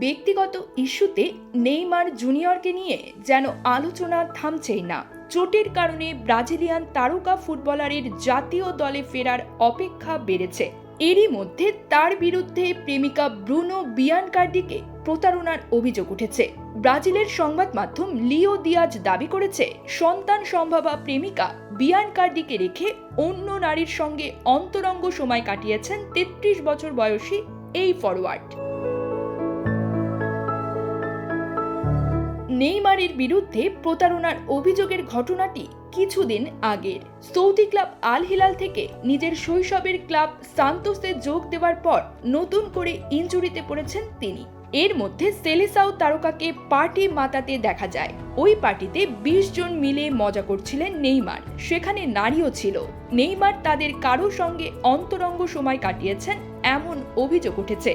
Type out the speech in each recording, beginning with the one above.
ব্যক্তিগত ইস্যুতে নেইমার জুনিয়রকে নিয়ে যেন আলোচনা থামছেই না। চোটের কারণে ব্রাজিলিয়ান তারকা ফুটবলারের জাতীয় দলে ফেরার অপেক্ষা বেড়েছে। এরই মধ্যে তার বিরুদ্ধে প্রেমিকা ব্রুনো বিয়ানকার্ডিকে প্রতারণার অভিযোগ উঠেছে। ব্রাজিলের সংবাদ মাধ্যম লিও দিয়াজ দাবি করেছে, সন্তান সম্ভাবা প্রেমিকা বিয়ানকার্ডিকে রেখে অন্য নারীর সঙ্গে অন্তরঙ্গ সময় কাটিয়েছেন তেত্রিশ বছর বয়সী এই ফরওয়ার্ড নেইমারের বিরুদ্ধে প্রতারণার অভিযোগের ঘটনাটি কিছুদিন আগের। সৌদি ক্লাব আল হিলাল থেকে নিজের শৈশবের ক্লাব সান্তোসে যোগ দেওয়ার পর নতুন করে ইঞ্জুরিতে পড়েছেন তিনি। এর মধ্যে সেলেসাও তারকাকে পার্টি মাতাতে দেখা যায়। ওই পার্টিতে বিশ জন মিলে মজা করছিলেন নেইমার। সেখানে নারীও ছিল। নেইমার তাদের কারও সঙ্গে অন্তরঙ্গ সময় কাটিয়েছেন, এমন অভিযোগ উঠেছে।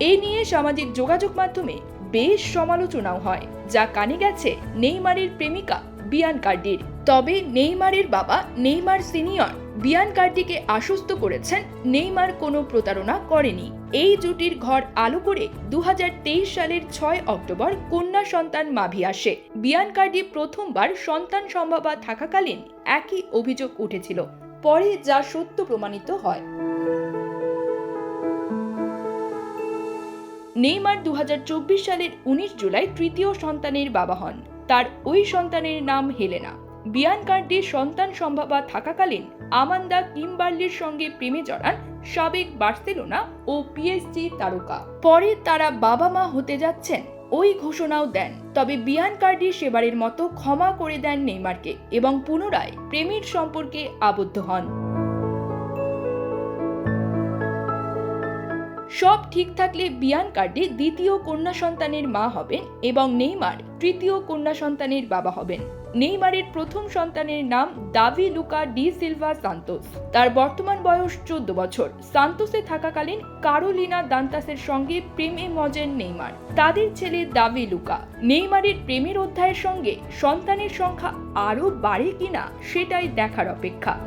এ নিয়ে সামাজিক যোগাযোগ মাধ্যমে বেশ সমালোচনাও হয়, যা কানে গেছে নেইমারের প্রেমিকা বিয়ান কার্ডির। তবে নেইমারের বাবা নেইমার সিনিয়র বিয়ান কার্ডিকে আশ্বস্ত করেছেন নেইমার কোনো প্রতারণা করেনি। এই জুটির ঘর আলো করে দু হাজার তেইশ সালের ছয় অক্টোবর কন্যা সন্তান মাভি আসে। বিয়ান কার্ডি প্রথমবার সন্তান সম্ভাবা থাকাকালীন একই অভিযোগ উঠেছিল, পরে যা সত্য প্রমাণিত হয়। নেইমার দু হাজার চব্বিশ সালের উনিশ জুলাই তৃতীয় সন্তানের বাবা হন। তার ওই সন্তানের নাম হেলেনা। বিয়ান কার্ডির সন্তান সম্ভাবা থাকাকালীন আমান্দা কিমবার্লির সঙ্গে প্রেমে জড়ান সাবেক বার্সেলোনা ও পিএসজি তারকা। পরে তারা বাবা মা হতে যাচ্ছেন, ওই ঘোষণাও দেন। তবে বিয়ান কার্ডি সেবারের মতো ক্ষমা করে দেন নেইমারকে এবং পুনরায় প্রেমের সম্পর্কে আবদ্ধ হন। সব ঠিক থাকলে বিয়ান কার্ডে দ্বিতীয় কন্যা সন্তানের মা হবেন এবং নেইমার তৃতীয় কন্যা সন্তানের বাবা হবেন। নেইমারের প্রথম সন্তানের নাম Davi Lucca da Silva Santos. তার বর্তমান বয়স চোদ্দ বছর। সান্তোসে থাকাকালীন কারোলিনা দান্তাসের সঙ্গে প্রেমে মজেন নেইমার। তাদের ছেলে দাভি লুকা। নেইমারের প্রেমের অধ্যায়ের সঙ্গে সন্তানের সংখ্যা আরও বাড়ে কিনা সেটাই দেখার অপেক্ষা।